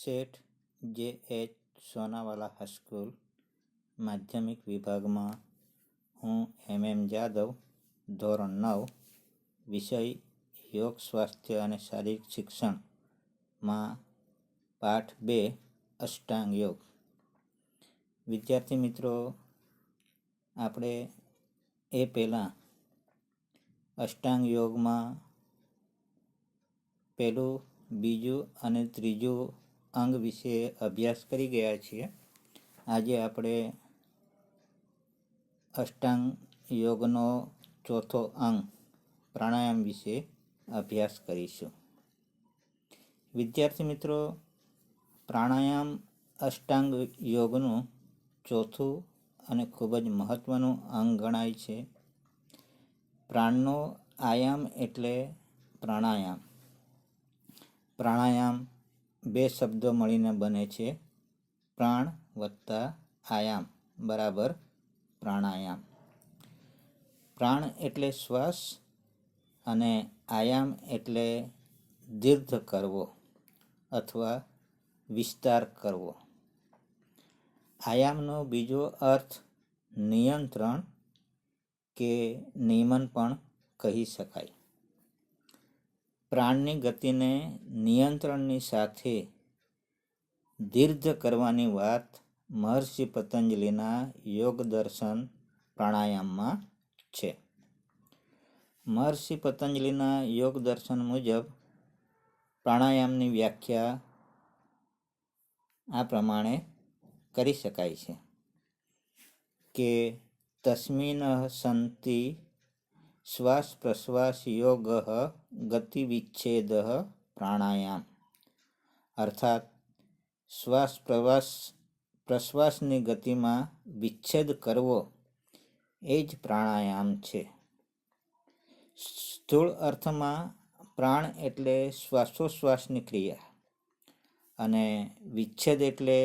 શેઠ જે H Sonawala high school માધ્યમિક વિભાગમાં હું એમ એમ જાદવ ધોરણ નવ વિષય યોગ, સ્વાસ્થ્ય અને શારીરિક શિક્ષણમાં પાઠ બે અષ્ટાંગ યોગ. વિદ્યાર્થી મિત્રો, આપણે એ પહેલાં અષ્ટાંગ યોગમાં પહેલું, બીજું અને ત્રીજું અંગ વિશે અભ્યાસ કરી ગયા છીએ. આજે આપણે અષ્ટાંગ યોગનો ચોથો અંગ પ્રાણાયામ વિશે અભ્યાસ કરીશું. વિદ્યાર્થી મિત્રો, પ્રાણાયામ અષ્ટાંગ યોગનું ચોથું અને ખૂબ જ મહત્ત્વનું અંગ ગણાય છે. પ્રાણનો આયામ એટલે પ્રાણાયામ. પ્રાણાયામ બે શબ્દો મળીને બને છે. પ્રાણ વત્તા આયામ. બરાબર? પ્રાણાયામ. પ્રાણ એટલે શ્વાસ અને આયામ એટલે દીર્ઘ કરવો અથવા વિસ્તાર કરવો. આયામનો બીજો અર્થ નિયંત્રણ કે નિયમન પણ કહી શકાય. પ્રાણની ગતિને નિયંત્રણની સાથે દીર્ઘ કરવાની વાત મહર્ષિ પતંજલિના યોગ દર્શન પ્રાણાયામમાં છે. મહર્ષિ પતંજલિના યોગ દર્શન મુજબ પ્રાણાયામની વ્યાખ્યા આ પ્રમાણે કરી શકાય છે કે તસ્મિન સંતિ શ્વાસ પ્રશ્વાસ યોગ ગતિ વિચ્છેદ પ્રાણાયામ અર્થાત શ્વાસ પ્રવાસ પ્રશ્વાસની ગતિમાં વિચ્છેદ કરવો એ જ પ્રાણાયામ છે સ્થૂળ અર્થમાં પ્રાણ એટલે શ્વાસોશ્વાસની ક્રિયા અને વિચ્છેદ એટલે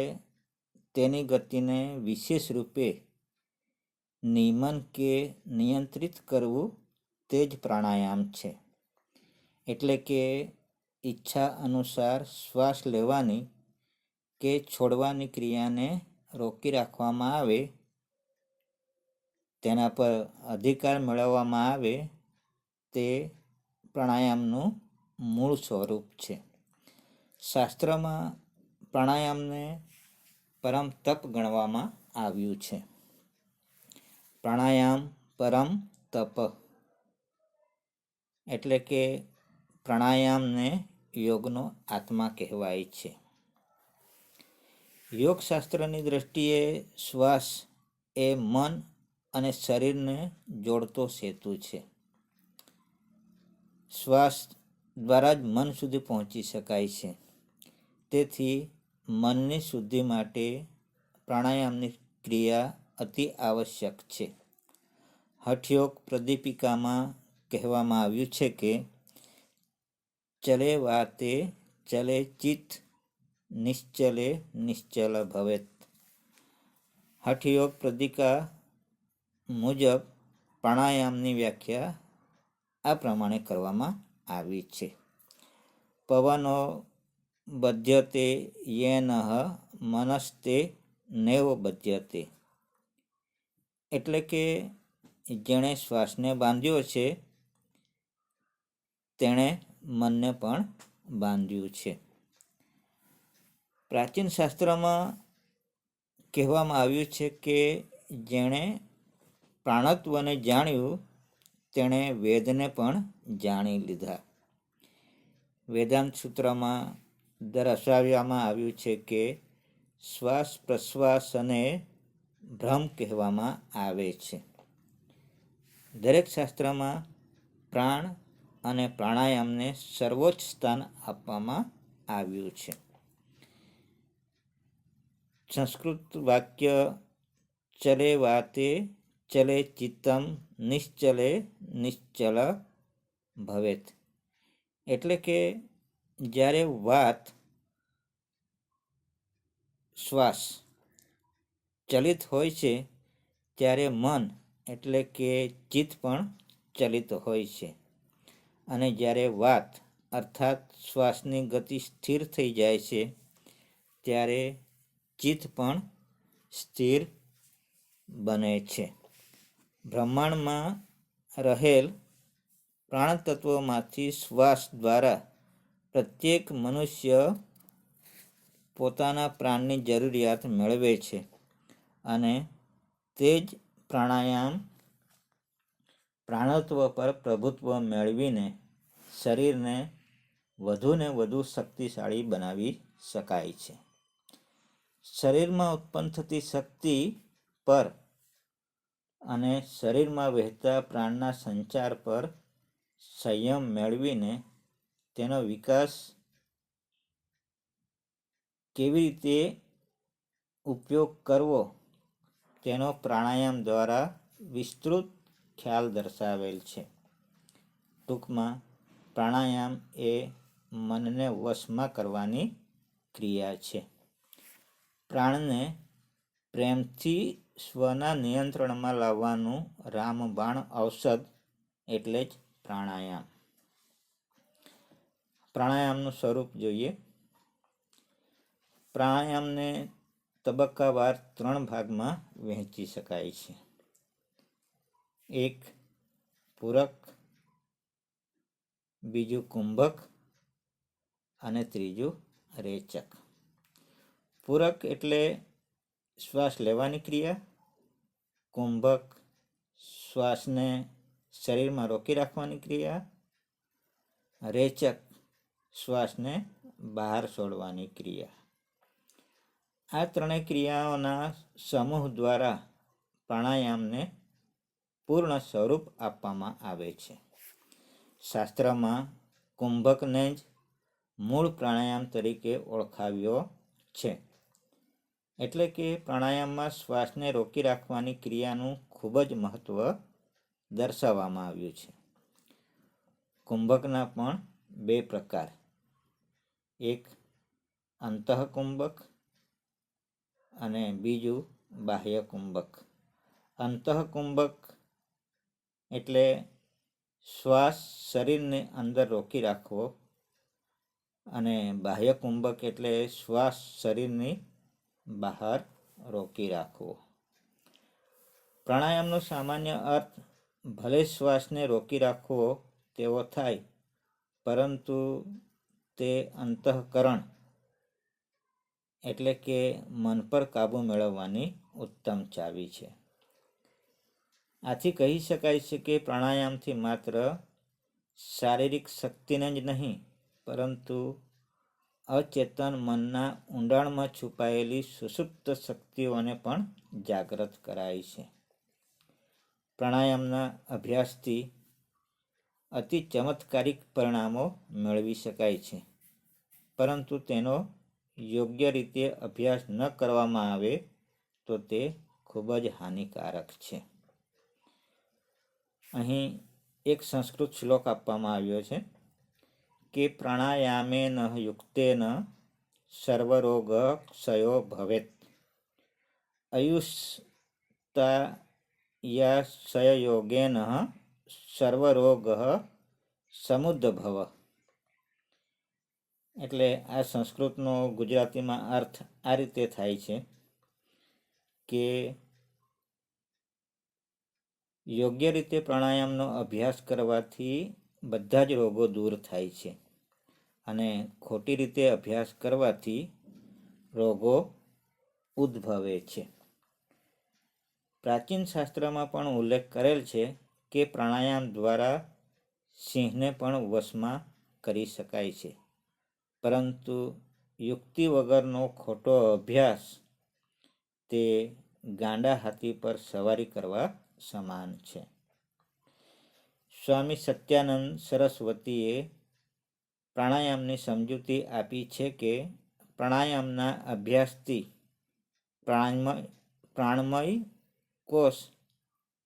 તેની ગતિને વિશેષ રૂપે નિયમન કે નિયંત્રિત કરવું તે જ પ્રાણાયામ છે. એટલે કે ઈચ્છા અનુસાર શ્વાસ લેવાની કે છોડવાની ક્રિયાને રોકી રાખવામાં આવે, તેના પર અધિકાર મેળવવામાં આવે, તે પ્રાણાયામનું મૂળ સ્વરૂપ છે. શાસ્ત્રમાં પ્રાણાયામને પરમ તપ ગણવામાં આવ્યું છે. પ્રાણાયામ પરમ તપ. એટલે કે પ્રાણાયામને યોગનો આત્મા કહેવાય છે. યોગશાસ્ત્રની દ્રષ્ટિએ શ્વાસ એ મન અને શરીરને જોડતો સેતુ છે. શ્વાસ દ્વારા જ મન સુધી પહોંચી શકાય છે. તેથી મનની શુદ્ધિ માટે પ્રાણાયામની ક્રિયા અતિ આવશ્યક છે. હઠયોગ પ્રદીપિકામાં કહેવામાં આવ્યું છે કે, ચલે વાતે ચલે ચિત્ત, નિશ્ચલે નિશ્ચલ ભવેત. હઠયોગ પ્રદિકા મુજબ પ્રાણાયામની વ્યાખ્યા આ પ્રમાણે કરવામાં આવી છે. પવનો બધ્યતે યેન, મનસ્તે નૈવ બધ્યતે એટલે કે, જેણે શ્વાસને બાંધ્યો છે તેણે મનને પણ બાંધ્યું છે. પ્રાચીન શાસ્ત્રમાં કહેવામાં આવ્યું છે કે જેણે પ્રાણત્વને જાણ્યું, તેણે વેદને પણ જાણી લીધા. વેદાંત સૂત્રમાં દર્શાવવામાં આવ્યું છે કે શ્વાસ પ્રશ્વાસને ભ્રમ કહેવામાં આવે છે. દરેક શાસ્ત્રમાં પ્રાણ અને પ્રાણાયામને સર્વોચ્ચ સ્થાન આપવામાં આવ્યું છે. સંસ્કૃત વાક્ય, ચલે વાતે ચલે ચિત્તમ, નિશ્ચલે નિશ્ચલ ભવેત. એટલે કે, જ્યારે વાત શ્વાસ ચલિત હોય છે, ત્યારે મન એટલે કે ચિત્ત પણ ચલિત હોય છે. અને જ્યારે વાત અર્થાત શ્વાસની ગતિ સ્થિર થઈ જાય છે, ત્યારે ચિત્ત પણ સ્થિર બને છે. બ્રહ્માંડમાં રહેલ પ્રાણતત્વમાંથી શ્વાસ દ્વારા પ્રત્યેક મનુષ્ય પોતાના પ્રાણની જરૂરિયાત મેળવે છે અને તે જ પ્રાણાયામ પ્રાણત્વ પર પ્રભુત્વ મેળવીને શરીરને વધુને વધુ શક્તિશાળી બનાવી શકાય છે. શરીરમાં ઉત્પન્ન થતી શક્તિ પર અને શરીરમાં વહેતા પ્રાણના સંચાર પર સંયમ મેળવીને તેનો વિકાસ કેવી રીતે ઉપયોગ કરવો તેનો પ્રાણાયામ દ્વારા વિસ્તૃત ખ્યાલ દર્શાવેલ છે. ટૂંકમાં, પ્રાણાયામ એ મનને વશમાં કરવાની ક્રિયા છે. પ્રાણને પ્રેમથી સ્વના નિયંત્રણમાં લાવવાનું રામબાણ ઔષધ એટલે જ પ્રાણાયામ. પ્રાણાયામનું સ્વરૂપ જોઈએ. પ્રાણાયામને તબક્કાવાર ત્રણ ભાગમાં વહેંચી શકાય છે. એક પૂરક, બીજું કુંભક અને ત્રીજું રેચક. પૂરક એટલે શ્વાસ લેવાની ક્રિયા. કુંભક શ્વાસને શરીરમાં રોકી રાખવાની ક્રિયા. રેચક શ્વાસને બહાર છોડવાની ક્રિયા. આ ત્રણેય ક્રિયાઓના સમૂહ દ્વારા પ્રાણાયામને પૂર્ણ સ્વરૂપ આપવામાં આવે છે. શાસ્ત્રમાં કુંભકને જ મૂળ પ્રાણાયામ તરીકે ઓળખાવ્યો છે. એટલે કે પ્રાણાયામમાં શ્વાસને રોકી રાખવાની ક્રિયાનું ખૂબ જ મહત્ત્વ દર્શાવવામાં આવ્યું છે. કુંભકના પણ બે પ્રકાર. એક અંતઃકુંભક અને બીજું બાહ્ય કુંભક અંતઃકુંભક એટલે શ્વાસ શરીરને અંદર રોકી રાખવો અને બાહ્ય કુંભક એટલે શ્વાસ શરીરની બહાર રોકી રાખવો. પ્રાણાયામનો સામાન્ય અર્થ, ભલે શ્વાસને રોકી રાખવો તેવો થાય, પરંતુ તે અંતઃકરણ એટલે કે મન પર કાબુ મેળવવાની ઉત્તમ ચાવી છે. આથી કહી શકાય છે કે પ્રાણાયામથી માત્ર શારીરિક શક્તિને જ નહીં, પરંતુ અચેતન મનના ઊંડાણમાં છુપાયેલી સુષુપ્ત શક્તિઓને પણ જાગૃત કરાય છે. પ્રાણાયામના અભ્યાસથી અતિ ચમત્કારિક પરિણામો મેળવી શકાય છે, પરંતુ તેનો યોગ્ય રીતે અભ્યાસ ન કરવામાં આવે તો તે ખૂબ જ હાનિકારક છે. અહીં એક સંસ્કૃત શ્લોક આપવામાં આવ્યો છે. કે પ્રાણાયામેન યુક્તેન સર્વરોગ ક્ષયો ભવેત. આયુષ્તાયાશયોગેન સર્વરોગ સમુદ્ભવ. એટલે આ સંસ્કૃતનો ગુજરાતીમાં અર્થ આ રીતે થાય છે કે યોગ્ય રીતે પ્રાણાયામનો અભ્યાસ કરવાથી બધા જ રોગો દૂર થાય છે અને ખોટી રીતે અભ્યાસ કરવાથી રોગો ઉદ્ભવે છે. પ્રાચીન શાસ્ત્રમાં પણ ઉલ્લેખ કરેલ છે કે પ્રાણાયામ દ્વારા સિંહને પણ વશમાં કરી શકાય છે. પરંતુ યુક્તિ વગરનો ખોટો અભ્યાસ તે ગાંડા હાથી પર સવારી કરવા સમાન છે. સ્વામી સત્યાનંદ સરસ્વતીએ પ્રાણાયામની સમજૂતી આપી છે કે પ્રાણાયામના અભ્યાસથી પ્રાણમય પ્રાણમય કોષ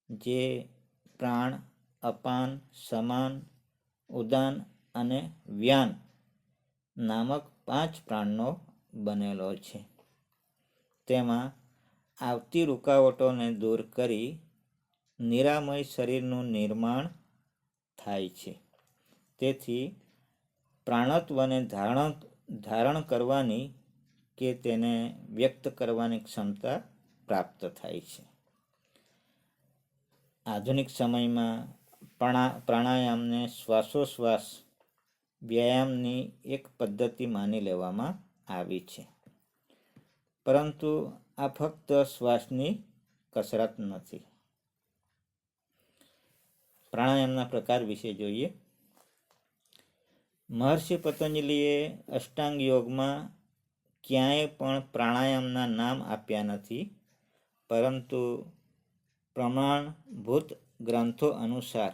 જે પ્રાણ, અપાન, સમાન, ઉદાન અને વ્યાન નામક પાંચ પ્રાણનો બનેલો છે. તેમાં આવતી રૂકાવટોને દૂર કરી નિરામય શરીરનું નિર્માણ થાય છે. તેથી પ્રાણત્વને ધારણ ધારણ કરવાની કે તેને વ્યક્ત કરવાની ક્ષમતા પ્રાપ્ત થાય છે. આધુનિક સમયમાં પ્રાણા, પ્રાણાયામને શ્વાસોશ્વાસ વ્યાયામની એક પદ્ધતિ માની લેવામાં આવી છે. પરંતુ આ ફક્ત શ્વાસની કસરત નથી. પ્રાણાયામના પ્રકાર વિશે જોઈએ. મહર્ષિ પતંજલિએ અષ્ટાંગ યોગમાં ક્યાંય પણ પ્રાણાયામના નામ આપ્યા નથી, પરંતુ પ્રમાણભૂત ગ્રંથો અનુસાર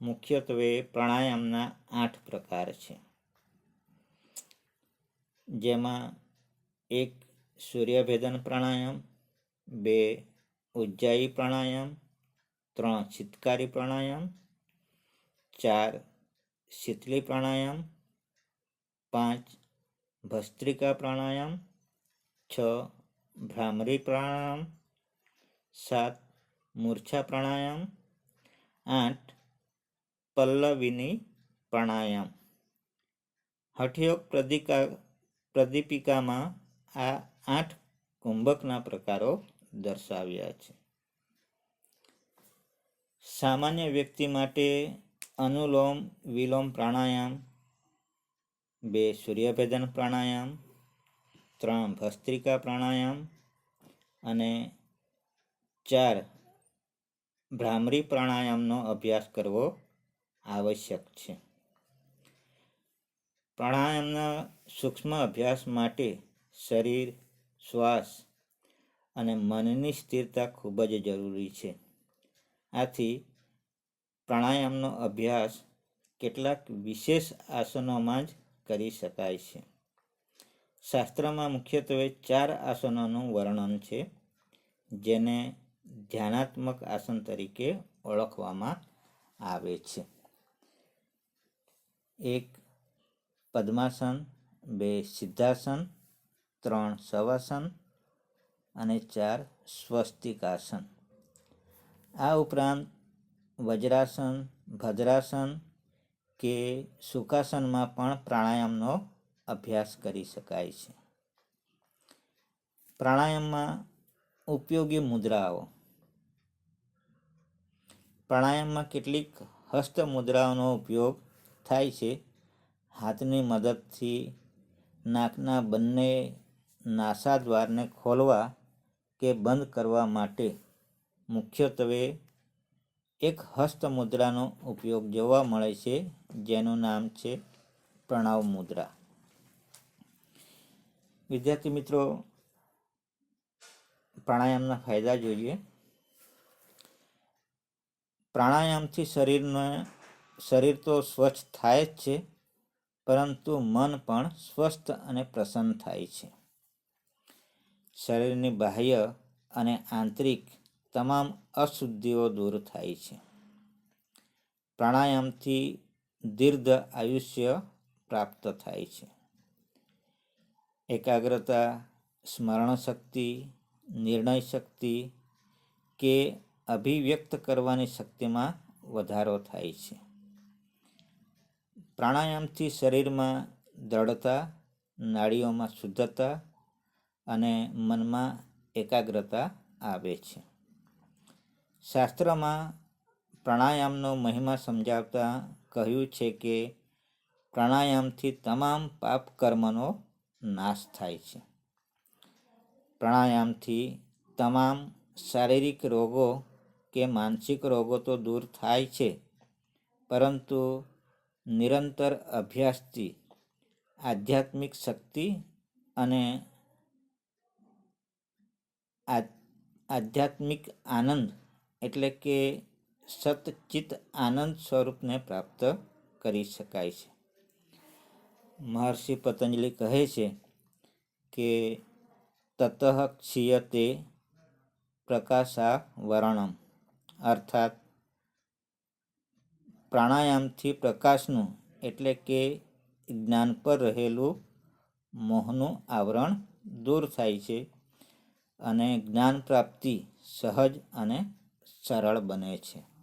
મુખ્યત્વે પ્રાણાયામના આઠ પ્રકાર છે. જેમાં એક સૂર્યભેદન પ્રાણાયામ, બે ઉજ્જાયી પ્રાણાયામ ત્રણ ચિત્કારી પ્રાણાયામ, ચાર શીતલી પ્રાણાયામ, પાંચ ભસ્ત્રિકા પ્રાણાયામ, છ ભ્રામરી પ્રાણાયામ, સાત મૂર્છા પ્રાણાયામ, આઠ પલ્લવીની પ્રાણાયામ. હઠયોગ પ્રદિકા, પ્રદીપિકામાં આ આઠ કુંભકના પ્રકારો દર્શાવ્યા છે. સામાન્ય વ્યક્તિ માટે અનુલોમ, વિલોમ પ્રાણાયામ, બે સૂર્યભેદન પ્રાણાયામ, ત્રણ ભસ્ત્રિકા પ્રાણાયામ અને ચાર ભ્રામરી પ્રાણાયામનો અભ્યાસ કરવો આવશ્યક છે. પ્રાણાયામના સૂક્ષ્મ અભ્યાસ માટે શરીર, શ્વાસ અને મનની સ્થિરતા ખૂબ જ જરૂરી છે. આથી પ્રાણાયામનો અભ્યાસ કેટલાક વિશેષ આસનોમાં જ કરી શકાય છે. શાસ્ત્રમાં મુખ્યત્વે ચાર આસનોનું વર્ણન છે, જેને ધ્યાનાત્મક આસન તરીકે ઓળખવામાં આવે છે. એક, પદ્માસન, બે, સિદ્ધાસન, ત્રણ, શવાસન અને ચાર, સ્વસ્તિકાસન. આ ઉપરાંત વજ્રાસન, ભદ્રાસન કે સુખાસનમાં પણ પ્રાણાયામનો અભ્યાસ કરી શકાય છે. પ્રાણાયામમાં ઉપયોગી મુદ્રાઓ. પ્રાણાયામમાં કેટલીક હસ્ત મુદ્રાઓનો ઉપયોગ થાય છે. હાથની મદદથી નાકના બંને નાસા દ્વારને ખોલવા કે બંધ કરવા માટે મુખ્યત્વે એક હસ્ત મુદ્રાનો ઉપયોગ જોવા મળે છે, જેનું નામ છે પ્રણવ મુદ્રા. વિદ્યાર્થી મિત્રો, પ્રાણાયામના ફાયદા જોઈએ. પ્રાણાયામથી શરીરને, શરીર તો સ્વચ્છ થાય જ છે, પરંતુ મન પણ સ્વસ્થ અને પ્રસન્ન થાય છે. શરીરની બાહ્ય અને આંતરિક તમામ અશુદ્ધિઓ દૂર થાય છે. પ્રાણાયામથી દીર્ઘ આયુષ્ય પ્રાપ્ત થાય છે. એકાગ્રતા સ્મરણ શક્તિ નિર્ણય શક્તિ કે અભિવ્યક્ત કરવાની શક્તિમાં વધારો થાય છે. પ્રાણાયામથી શરીરમાં દ્રઢતા, નાડીઓમાં શુદ્ધતા અને મનમાં એકાગ્રતા આવે છે. શાસ્ત્રમાં પ્રાણાયામનો મહિમા સમજાવતા કહ્યું છે કે પ્રાણાયામથી તમામ પાપ કર્મનો નાશ થાય છે. પ્રાણાયામથી તમામ શારીરિક રોગો કે માનસિક રોગો તો દૂર થાય છે, પરંતુ નિરંતર અભ્યાસથી આધ્યાત્મિક શક્તિ અને આધ્યાત્મિક આનંદ એટલે કે સતચિત આનંદ સ્વરૂપને પ્રાપ્ત કરી શકાય છે. મહર્ષિ પતંજલિ કહે છે કે, તતઃ ક્ષીયતે પ્રકાશાવરણમ અર્થાત, પ્રાણાયામથી પ્રકાશનું એટલે કે જ્ઞાન પર રહેલું મોહનું આવરણ દૂર થાય છે અને જ્ઞાન પ્રાપ્તિ સહજ અને સરળ બને છે.